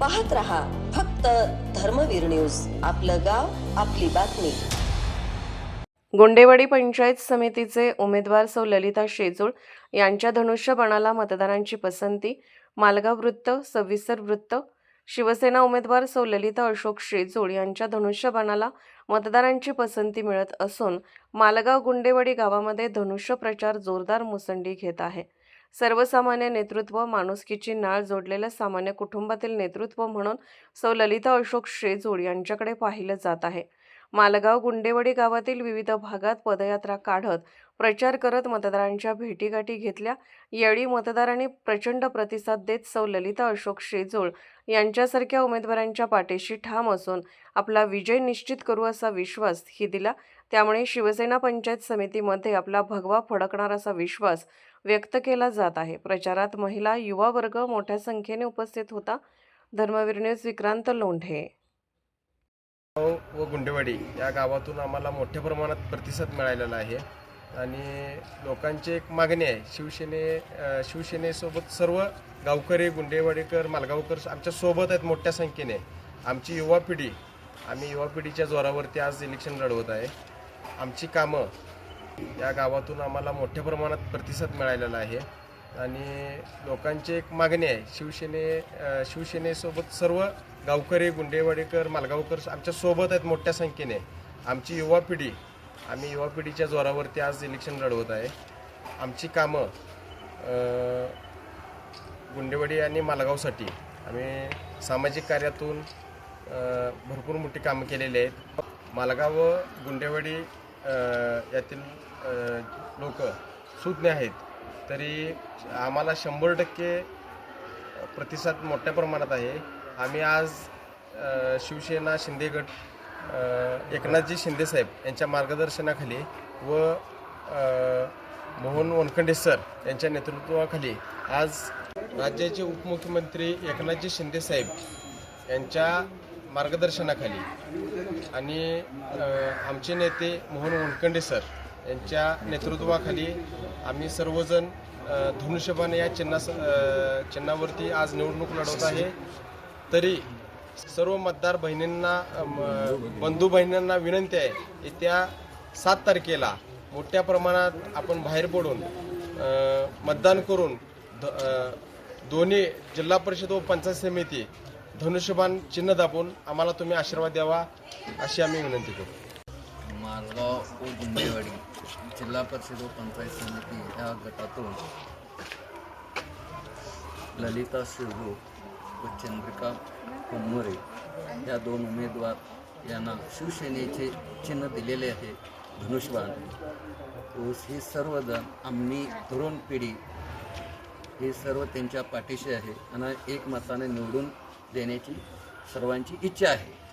पाहत रहा फक्त धर्मवीर न्यूज. आपलं गाव आपली बातमी. गोंडेवाडी पंचायत समितीचे उमेदवार सौ ललिता शेजूळ यांच्या धनुष्यबाणाला मतदारांची पसंती मालगाव वृत्त सविस्तर वृत्त शिवसेना उमेदवार सौ ललिता अशोक शेजूळ यांच्या धनुष्यबाणाला मतदारांची पसंती मिळत असून मालगाव गुंडेवाडी गावामध्ये धनुष्य प्रचार जोरदार मुसंडी घेत आहे. सर्वसामान्य नेतृत्व माणुसकीची नाळ जोडलेल्या सामान्य कुटुंबातील नेतृत्व म्हणून सौ ललिता अशोक शेजूळ यांच्याकडे पाहिलं जात आहे. मालगाव गुंडेवाडी गावातील विविध भागात पदयात्रा काढत प्रचार करत मतदारांच्या भेटीगाठी घेतल्या. यावेळी मतदारांनी प्रचंड प्रतिसाद देत सौ ललिता अशोक शेजूळ यांच्यासारख्या उमेदवारांच्या पाठीशी ठाम असून आपला विजय निश्चित करू असा विश्वास ही दिला. त्यामुळे शिवसेना पंचायत समितीमध्ये आपला भगवा फडकणार असा विश्वास व्यक्त केला जात आहे. प्रचारात महिला युवा वर्ग मोठ्या संख्येने उपस्थित होता. धर्मवीर न्यूज विक्रांत लोंढे. व गुंडेवाडी या गावातून आम्हाला मोठ्या प्रमाणात प्रतिसाद मिळालेला आहे. आणि लोकांची एक मागणी आहे शिवसेने शिवसेनेसोबत सर्व गावकरी गुंडेवाडीकर मालगावकर आमच्यासोबत आहेत मोठ्या संख्येने. आमची युवा पिढी आम्ही युवा पिढीच्या जोरावरती आज इलेक्शन लढवत आहे. आमची कामं या गावातून आम्हाला मोठ्या प्रमाणात प्रतिसाद मिळालेला आहे. आणि लोकांची एक मागणी आहे. शिवसेने शिवसेनेसोबत सर्व गावकरी गुंडेवाडेकर मालगावकर आमच्यासोबत आहेत मोठ्या संख्येने. आमची युवा पिढी आम्ही युवा पिढीच्या जोरावरती आज इलेक्शन लढवत आहे. आमची कामं गुंडेवाडी आणि मालगावसाठी आम्ही सामाजिक कार्यातून भरपूर मोठी कामं केलेली आहेत. मालगाव व गुंडेवाडी यातील लोक सुज्ञ आहेत. तरी आम्हाला शंभर टक्के प्रतिसाद मोठ्या प्रमाणात आहे. आम्ही आज शिवसेना शिंदे गट शिंदे एकनाथजी शिंदेसाहेब यांच्या मार्गदर्शनाखाली व मोहन वनखंडे सर यांच्या नेतृत्वाखाली आज राज्याचे उपमुख्यमंत्री एकनाथजी शिंदेसाहेब यांच्या मार्गदर्शनाखाली आणि आमचे नेते मोहन वनखंडे सर यांच्या नेतृत्वाखाली आम्ही सर्वजण अ, धनुष्यबाण या चिन्हा चिन्हावरती आज निवडणूक लढवत आहे. तरी सर्व मतदार बहिणींना म, बंधू बहिणींना विनंती आहे येत्या सात तारखेला मोठ्या प्रमाणात आपण बाहेर पडून मतदान करून ध दोन्ही जिल्हा परिषद व पंचायत समिती धनुष्यबाण चिन्ह दाबून आम्हाला तुम्ही आशीर्वाद द्यावा अशी आम्ही विनंती करू मालगाव व गुंडेवाडी. जिल्हा परिषद व पंचायत समिती या गटातून ललिता शिवू व चंद्रिका कुंभरे या दोन उमेदवार यांना शिवसेनेचे चिन्ह दिलेले आहे धनुष्यबाण. व हे सर्वजण आम्ही तरुण पिढी. हे सर्व त्यांच्या पाठीशी आहे आणि एक मताने निवडून देण्याची सर्वांची इच्छा आहे.